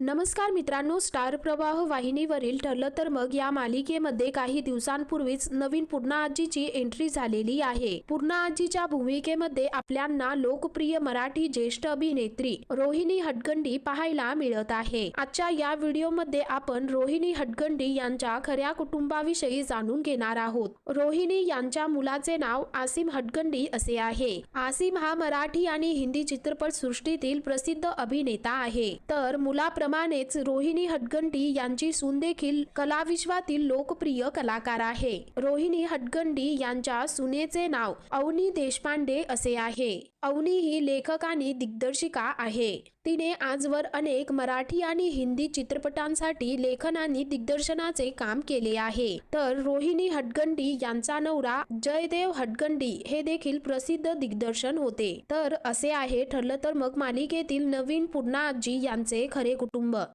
नमस्कार मित्रांनो स्टार प्रवाह वाहिनीवरील ठरलं तर मग या मालिकेमध्ये काही दिवसांपूर्वीच नवीन पूर्णा आजीची एंट्री झालेली आहे. पूर्णा आजीच्या भूमिकेमध्ये आपल्यांना लोकप्रिय मराठी ज्येष्ठ अभिनेत्री रोहिणी हटगंडी पाहायला मिळत आहे. आजच्या या व्हिडिओमध्ये आपण रोहिणी हटगंडी यांच्या खऱ्या कुटुंबाविषयी जाणून घेणार आहोत. रोहिणी यांच्या मुलाचे नाव आसिम हटगंडी असे आहे. आसिम हा मराठी आणि हिंदी चित्रपट सृष्टीतील प्रसिद्ध अभिनेता आहे. तर मुला प्रमाणेच रोहिणी हटगंडी यांची सून देखील कलाविश्वातील लोकप्रिय कलाकार आहे. रोहिणी हटगंडी यांच्या सुनेचे नाव अवनी देशपांडे असे आहे. अवनी ही लेखक आणि दिग्दर्शिका आहे. तिने आजवर अनेक मराठी आणि हिंदी चित्रपटांसाठी लेखन आणि दिग्दर्शनाचे काम केले आहे. तर रोहिणी हटगंडी यांचा नवरा जयदेव हटगंडी हे देखील प्रसिद्ध दिग्दर्शन होते. तर असे आहे ठरलं तर मग मालिकेतील नवीन पूर्णा आजी यांचे खरे कुटुंब. ಕುಟುಂಬ